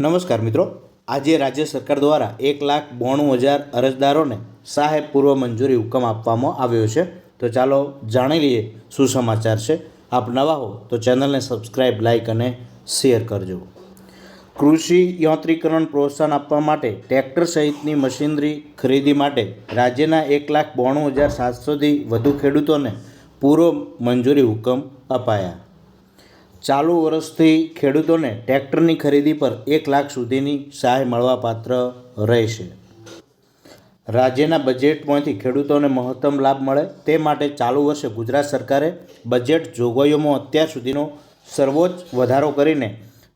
નમસ્કાર મિત્રો. આજે રાજ્ય સરકાર દ્વારા એક લાખ બોણું હજાર અરજદારોને સાહેબ પૂર્વ મંજૂરી હુકમ આપવામાં આવ્યો છે. તો ચાલો જાણી લઈએ શું સમાચાર છે. આપ નવા હો તો ચેનલને સબસ્ક્રાઈબ લાઇક અને શેર કરજો. કૃષિ યાંત્રીકરણ પ્રોત્સાહન આપવા માટે ટ્રેક્ટર સહિતની મશીનરી ખરીદી માટે રાજ્યના એક લાખ બોણું હજાર સાતસોથી વધુ ખેડૂતોને પૂર્વ મંજૂરી હુકમ અપાયા. ચાલુ વર્ષથી ખેડૂતોને ટ્રેક્ટરની ખરીદી પર એક લાખ સુધીની સહાય મળવાપાત્ર રહેશે. રાજ્યના બજેટમાંથી ખેડૂતોને મહત્તમ લાભ મળે તે માટે ચાલુ વર્ષે ગુજરાત સરકારે બજેટ જોગવાઈઓમાં અત્યાર સુધીનો સર્વોચ્ચ વધારો કરીને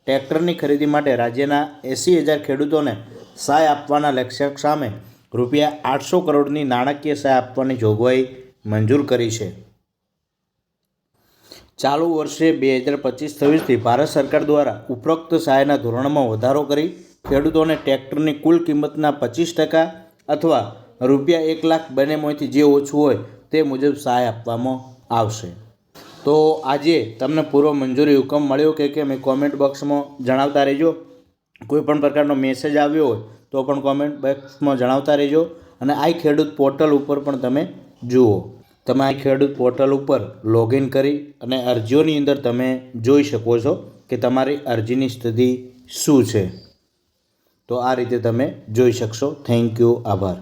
ટ્રેક્ટરની ખરીદી માટે રાજ્યના એંસી હજાર ખેડૂતોને સહાય આપવાના લક્ષ્યક સામે રૂપિયા આઠસો કરોડની નાણાકીય સહાય આપવાની જોગવાઈ મંજૂર કરી છે. ચાલુ વર્ષે બે હજાર પચીસ છવ્વીસથી ભારત સરકાર દ્વારા ઉપરોક્ત સહાયના ધોરણમાં વધારો કરી ખેડૂતોને ટ્રેક્ટરની કુલ કિંમતના પચીસ ટકા અથવા રૂપિયા એક લાખ બંનેમાંથી જે ઓછું હોય તે મુજબ સહાય આપવામાં આવશે. તો આજે તમને પૂર્વ મંજૂરી હુકમ મળ્યો કે કેમ એ કોમેન્ટ બોક્સમાં જણાવતા રહેજો. કોઈ પણ પ્રકારનો મેસેજ આવ્યો હોય તો પણ કોમેન્ટ બોક્સમાં જણાવતા રહેજો અને આ ખેડૂત પોર્ટલ ઉપર પણ તમે જુઓ. તમે આ ખેડૂત પોર્ટલ ઉપર લોગિન કરી અને અરજીઓની અંદર તમે જોઈ શકો છો કે તમારી અરજીની સ્થિતિ શું છે. તો આ રીતે તમે જોઈ શકશો. થેન્ક યુ આભાર.